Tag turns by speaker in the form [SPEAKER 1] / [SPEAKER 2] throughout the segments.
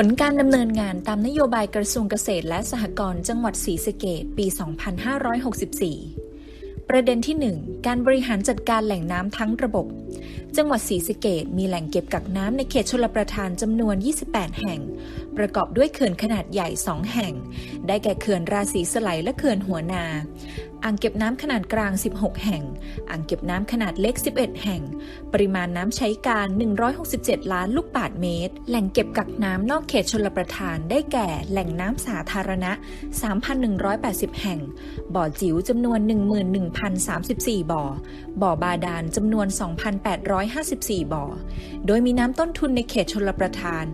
[SPEAKER 1] ผลการดำเนินงานตามนโยบายกระทรวงเกษตรและสหกรณ์จังหวัดศรีสะเกษปี 2564 ประเด็นที่ 1 การบริหารจัดการแหล่งน้ำทั้งระบบ จังหวัดศรีสะเกษมีแหล่งเก็บกักน้ำในเขตชลประทานจำนวน 28 แห่ง ประกอบด้วยเขื่อนขนาดใหญ่ 2 แห่ง ได้แก่เขื่อนราศีสไลและเขื่อนหัวนา อ่างเก็บน้ำขนาดกลาง 16 แห่ง อ่างเก็บน้ำขนาดเล็ก 11 แห่ง ปริมาณน้ำใช้การ 167 ล้านลูกบาศก์เมตร แหล่งเก็บกักน้ำนอกเขตชลประทานได้แก่ แหล่งน้ำสาธารณะ 3,180 แห่ง บ่อจิ๋วจำนวน 11,034 บ่อ บ่อบาดาลจำนวน 2,854 บ่อ โดยมีน้ำต้นทุนในเขตชลประทาน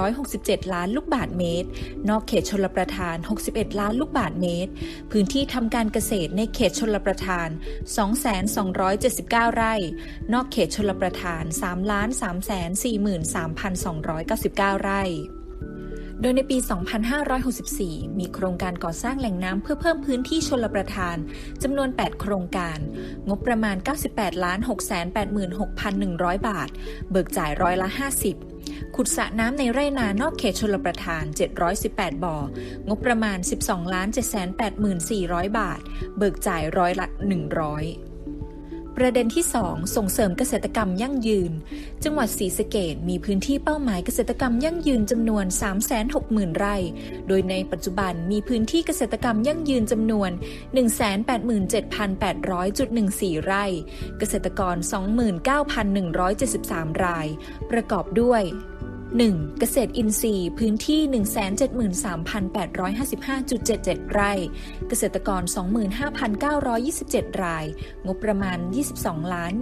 [SPEAKER 1] 167 ล้านลูกบาศก์เมตร นอกเขตชลประทาน 61 ล้านลูกบาศก์เมตร พื้นที่ทำการเกษตในเขตชลประทาน 2,279 ไร่ นอกเขตชลประทาน 3,343,299 ไร่ โดยในปี 2564 มีโครงการก่อสร้างแหล่งน้ำเพื่อเพิ่มพื้นที่ชลประทานจำนวน 8 โครงการ งบประมาณ 98ล้าน686,100 บาท เบิกจ่ายร้อยละ 50 ขุดสระน้ำในไร่นานอกเขตชลประทาน 718 บ่อ งบประมาณ 12ล้าน784,400 บาท เบิกจ่ายร้อยละ 100 ประเด็นที่ 2 ส่งเสริมเกษตรกรรมยั่งยืน จังหวัดศรีสะเกดมีพื้นที่เป้าหมายเกษตรกรรมยั่งยืนจำนวน 360,000 ไร่ โดยในปัจจุบันมีพื้นที่เกษตรกรรมยั่งยืนจำนวน 187,800.14 ไร่ เกษตรกร 29,173 ราย ประกอบด้วย 1. เกษตรอินทรีย์ พื้นที่ 173,855.77 ไร่ เกษตรกร 25,927 ราย งบประมาณ 22 ล้าน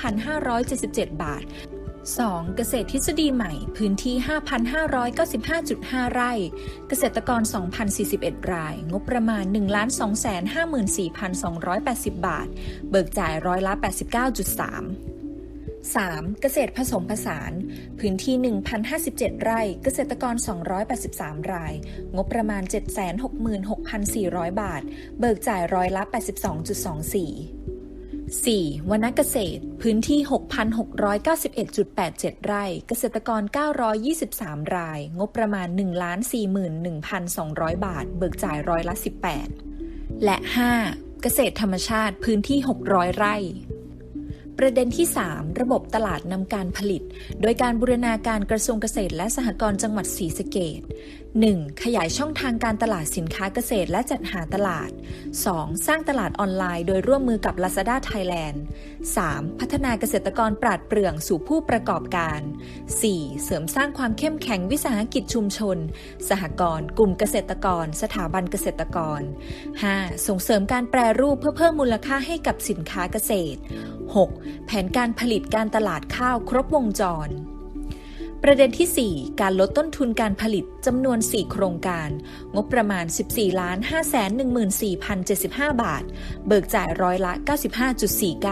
[SPEAKER 1] 185,577 บาท 2. เกษตรทฤษฎีใหม่พื้นที่ 5,595.5 ไร่ เกษตรกร 2,041 ราย งบประมาณ 1,254,280 บาท เบิกจ่ายร้อยละ 89.3 3. เกษตรผสมผสาน พื้นที่ 1,057 ไร่ เกษตรกร 283 ราย งบประมาณ 766,400 บาท เบิกจ่ายร้อยละ 82.24 4. วนเกษตร พื้นที่ 6,691.87 ไร่ เกษตรกร 923 ราย งบประมาณ 1,41,200 บาท เบิกจ่ายร้อยละ 18 และ 5. เกษตรธรรมชาติ พื้นที่ 600 ไร่ ประเด็นที่ 3 ระบบตลาดนำการผลิต โดยการบูรณาการกระทรวงเกษตรและสหกรณ์จังหวัดศรีสะเกด 1. ขยายช่องทางการตลาดสินค้าเกษตรและจัดหาตลาด 2. สร้างตลาดออนไลน์โดยร่วมมือกับ Lazada Thailand 3. พัฒนาเกษตรกรปราดเปรื่องสู่ผู้ประกอบการ 4. เสริมสร้างความเข้มแข็งวิสาหกิจชุมชน สหกรณ์กลุ่มเกษตรกร สถาบันเกษตรกร 5. ส่งเสริมการแปรรูปเพื่อเพิ่มมูลค่าให้กับสินค้าเกษตร 6. แผนการผลิตการตลาดข้าวครบวงจร ประเด็นที่ 4 การลดต้นทุนการผลิตจำนวน 4 โครงการ งบประมาณ 14 ล้าน5 1 4 0 75 บาท เบิกจ่ายร้อยละ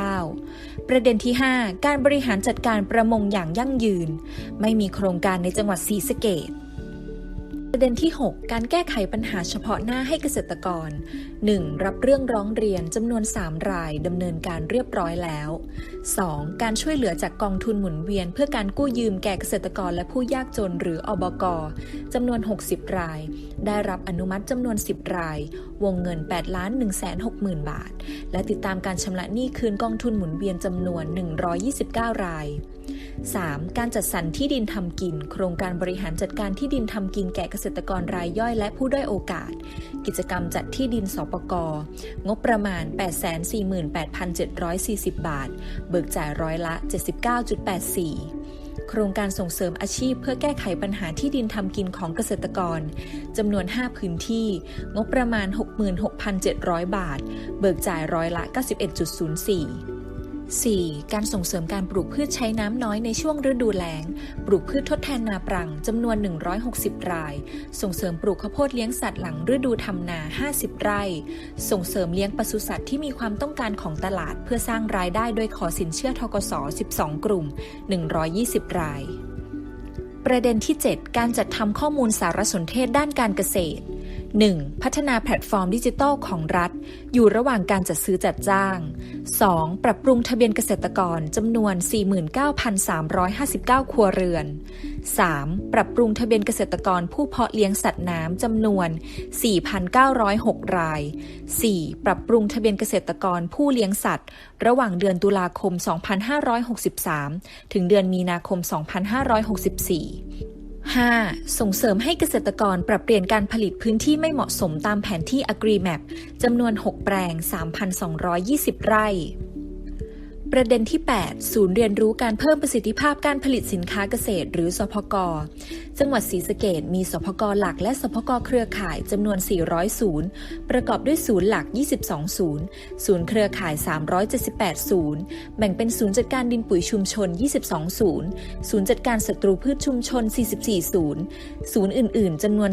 [SPEAKER 1] 95.49 ประเด็นที่ 5 การบริหารจัดการประมงอย่างยั่งยืน ไม่มีโครงการในจังหวัดศรีสะเกษ ประเด็นที่ 6 การแก้ไขปัญหาเฉพาะหน้าให้เกษตรกร 1. รับเรื่องร้องเรียนจำนวน 3 รายดำเนินการเรียบร้อยแล้ว 2. การช่วยเหลือจากกองทุนหมุนเวียน เพื่อการกู้ยืมแก่เกษตรกรและผู้ยากจนหรืออบกจำนวน 60 ราย ได้รับอนุมัติจำนวน 10 ราย วงเงิน8ล้าน1 6 0 0 0 0บาท และติดตามการชำระหนี้คืนกองทุนหมุนเวียนจำนวน 129 ราย 3. การจัดสรรที่ดินทำกิน โครงการบริหารจัดการที่ดินทำกินแก่เกษตรกรรายย่อยและผู้ด้อยโอกาส กิจกรรมจัดที่ดินสปกงบประมาณ 848,740 บาท เบิกจ่ายร้อยละ 79.84โครงการส่งเสริมอาชีพเพื่อแก้ไขปัญหาที่ดินทำกินของเกษตรกร จำนวน 5 พื้นที่ งบประมาณ 66,700 บาท เบิกจ่ายร้อยละ 91.04 4. การส่งเสริมการปลูกพืชใช้น้ำน้อยในช่วงฤดูแล้ง ปลูกพืชทดแทนนาปรังจำนวน 160 ราย ส่งเสริมปลูกข้าวโพดเลี้ยงสัตว์หลังฤดูทำนา 50 ไร่ ส่งเสริมเลี้ยงปศุสัตว์ที่มีความต้องการของตลาด เพื่อสร้างรายได้โดยขอสินเชื่อทกส 12 กลุ่ม 120 ราย ประเด็นที่ 7 การจัดทำข้อมูลสารสนเทศด้านการเกษตร 1. พัฒนาแพลตฟอร์มดิจิทัลของรัฐ อยู่ระหว่างการจัดซื้อจัดจ้าง 2. ปรับปรุงทะเบียนเกษตรกรจำนวน 49,359 ครัวเรือน 3. ปรับปรุงทะเบียนเกษตรกรผู้เพาะเลี้ยงสัตว์น้ำจำนวน 4,906 ราย 4. ปรับปรุงทะเบียนเกษตรกรผู้เลี้ยงสัตว์ ระหว่างเดือนตุลาคม 2563 ถึงเดือนมีนาคม 2564 5. ส่งเสริมให้เกษตรกรปรับเปลี่ยนการผลิตพื้นที่ไม่เหมาะสมตามแผนที่ AgriMap จำนวน 6 แปลง 3,220 ไร่ ประเด็นที่ 8 ศูนย์เรียนรู้การเพิ่มประสิทธิภาพการผลิตสินค้าเกษตร หรือสพก จังหวัดศรีสะเกดมีสพกหลักและสพกเครือข่ายจำนวน 400 ศูนย์ ประกอบด้วยศูนย์หลัก 22 ศูนย์ ศูนย์เครือข่าย 378 ศูนย์ แบ่งเป็นศูนย์จัดการดินปุ๋ยชุมชน 22 ศูนย์ ศูนย์จัดการศัตรูพืชชุมชน 44 ศูนย์ ศูนย์อื่น ๆจำนวน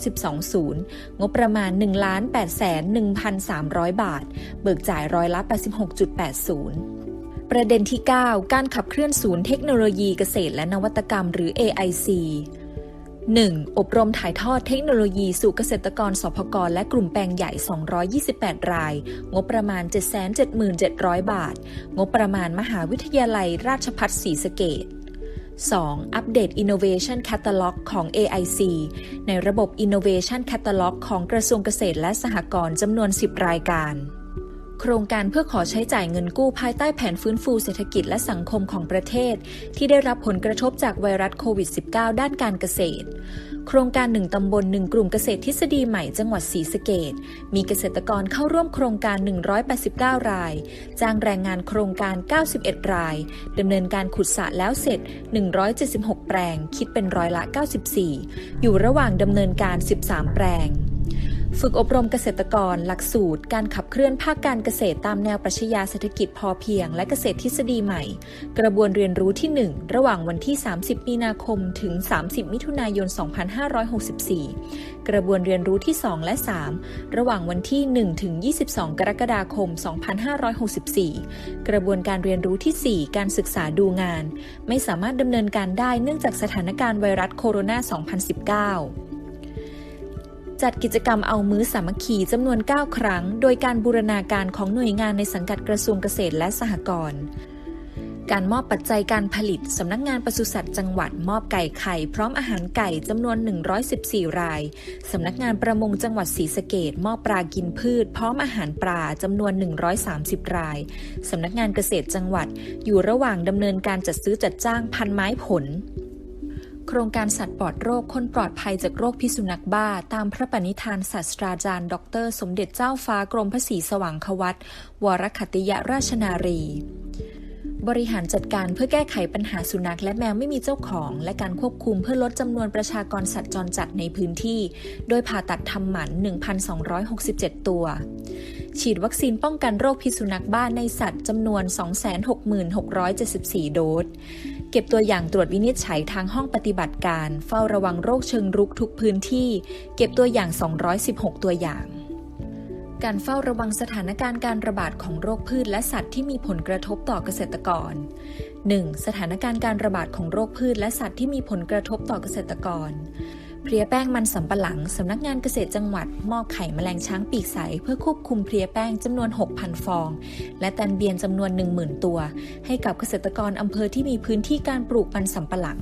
[SPEAKER 1] 312 ศูนย์ งบประมาณ 1 8 1 3 0 0 บาท เบิกจ่ายร้อยละ 86.80 ประเด็นที่ 9 การขับเคลื่อนศูนย์เทคโนโลยีเกษตรและนวัตกรรมหรือ AIC 1. อบรมถ่ายทอดเทคโนโลยีสู่เกษตรกรสพกรและกลุ่มแปลงใหญ่ 228 ราย งบประมาณ 777,000 บาท งบประมาณมหาวิทยาลัยราชภัฏศรีสเกษ 2. อัปเดต Innovation Catalog ของ AIC ในระบบ Innovation Catalog ของกระทรวงเกษตรและสหกรณ์จำนวน 10 รายการ โครงการเพื่อขอใช้จ่ายเงินกู้ภายใต้แผนฟื้นฟูเศรษฐกิจและสังคมของประเทศ ที่ได้รับผลกระทบจากไวรัสโควิด -19 ด้านการเกษตร โครงการ1ตำบล1กลุ่มเกษตรทฤษฎีใหม่จังหวัดศรีสะเกดมีเกษตรกรเข้าร่วมโครงการ 189 ราย จ้างแรงงานโครงการ 91 รายดำเนินการขุดสระแล้วเสร็จ 176 แปลง คิดเป็นร้อยละ 94 อยู่ระหว่างดำเนินการ 13 แปลง ฝึกอบรมเกษตรกร หลักสูตร การขับเคลื่อนภาคการเกษตรตามแนวปรัชญาเศรษฐกิจพอเพียง และเกษตรทฤษฎีใหม่ กระบวนเรียนรู้ที่ 1 ระหว่างวันที่ 30 มีนาคม ถึง 30 มิถุนายน 2564 กระบวนเรียนรู้ที่ 2 และ 3 ระหว่างวันที่ 1 ถึง 22 กรกฎาคม 2564 กระบวนการเรียนรู้ที่ 4 การศึกษาดูงาน ไม่สามารถดำเนินการได้เนื่องจากสถานการณ์ไวรัสโคโรนา 2019 จัดกิจกรรมเอามื้อสามัคคีจำนวน 9 ครั้ง โดยการบูรณาการของหน่วยงานในสังกัดกระทรวงเกษตรและสหกรณ์การมอบปัจจัยการผลิต สำนักงานปศุสัตว์จังหวัดมอบไก่ไข่ พร้อมอาหารไก่จำนวน 114 ราย สำนักงานประมงจังหวัดศรีสะเกดมอบปลากินพืช พร้อมอาหารปลาจำนวน 130 ราย สำนักงานเกษตรจังหวัดอยู่ระหว่างดำเนินการจัดซื้อจัดจ้างพันไม้ผล โครงการสัตว์ปลอดโรคคนปลอดภัยจากโรคพิษสุนัขบ้า ตามพระปณิธานศาสตราจารย์ ดร สมเด็จเจ้าฟ้ากรมพระศรีสว่างควัตวรคัตติยราชนารีบริหารจัดการเพื่อแก้ไขปัญหาสุนัขและแมวไม่มีเจ้าของ และการควบคุมเพื่อลดจำนวนประชากรสัตว์จรจัดในพื้นที่ โดยผ่าตัดทำหมัน 1,267 ตัว ฉีดวัคซีนป้องกันโรคพิษสุนัขบ้าในสัตว์จำนวน 266,674 โดส เก็บตัวอย่างตรวจวินิจฉัยทางห้องปฏิบัติการ เฝ้าระวังโรคเชิงรุกทุกพื้นที่ เก็บตัวอย่าง 216 ตัวอย่าง การเฝ้าระวังสถานการณ์การระบาดของโรคพืชและสัตว์ที่มีผลกระทบต่อเกษตรกร 1. สถานการณ์การระบาดของโรคพืชและสัตว์ที่มีผลกระทบต่อเกษตรกร เพลียแป้งมันสำปะหลังสำนักงานเกษตรจังหวัด มอบไข่แมลงช้างปีกใส เพื่อควบคุมเพลียแป้งจำนวน 6,000 ฟอง และแตนเบียนจำนวน 10,000 ตัว ให้กับเกษตรกรอำเภอที่มีพื้นที่การปลูกมันสำปะหลัง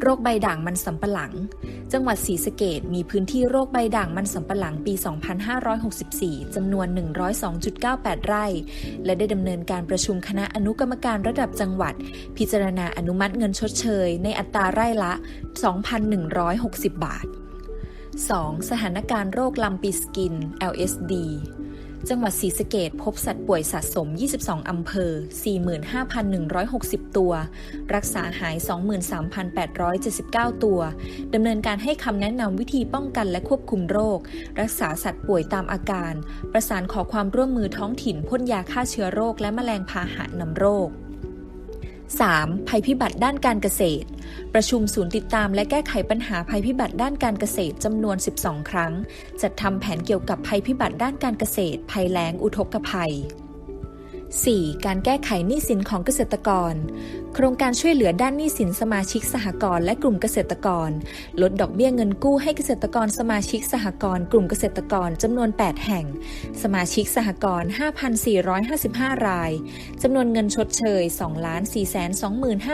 [SPEAKER 1] โรคใบด่างมันสำปะหลัง จังหวัดศรีสะเกดมีพื้นที่โรคใบด่างมันสำปะหลังปี 2564 จำนวน 102.98 ไร่ และได้ดำเนินการประชุมคณะอนุกรรมการระดับจังหวัด พิจารณาอนุมัติเงินชดเชย ในอัตราไร่ละ 2,160 บาท 2. สถานการณ์โรคลำปีสกิน LSD จังหวัดศรีสะเกดพบสัตว์ป่วยสะสม 22 อำเภอ 45,160 ตัว รักษาหาย 23,879 ตัว ดำเนินการให้คำแนะนำวิธีป้องกันและควบคุมโรค รักษาสัตว์ป่วยตามอาการ ประสานขอความร่วมมือท้องถิ่นพ่นยาฆ่าเชื้อโรคและแมลงพาหะนำโรค 3. ภัยพิบัติด้านการเกษตร ประชุมศูนย์ติดตามและแก้ไขปัญหาภัยพิบัติด้านการเกษตรจำนวน 12 ครั้ง จัดทำแผนเกี่ยวกับภัยพิบัติด้านการเกษตร ภัยแล้ง อุทกภัย 4. การแก้ไขหนี้สินของเกษตรกร โครงการช่วยเหลือด้านหนี้สินสมาชิกสหกรณ์และกลุ่มเกษตรกร ลดดอกเบี้ยเงินกู้ให้เกษตรกรสมาชิกสหกรณ์กลุ่มเกษตรกรจำนวน 8 แห่ง สมาชิกสหกรณ์5,455 ราย จำนวนเงินชดเชย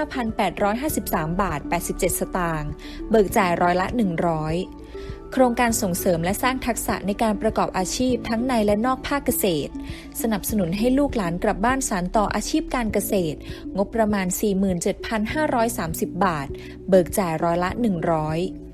[SPEAKER 1] 2,425,853 บาท 87 สตางค์ เบิกจ่ายร้อยละ 100 โครงการส่งเสริมและสร้างทักษะในการประกอบอาชีพทั้งในและนอกภาคเกษตร สนับสนุนให้ลูกหลานกลับบ้านสานต่ออาชีพการเกษตร งบประมาณ 47,530 บาท เบิกจ่ายร้อยละ 100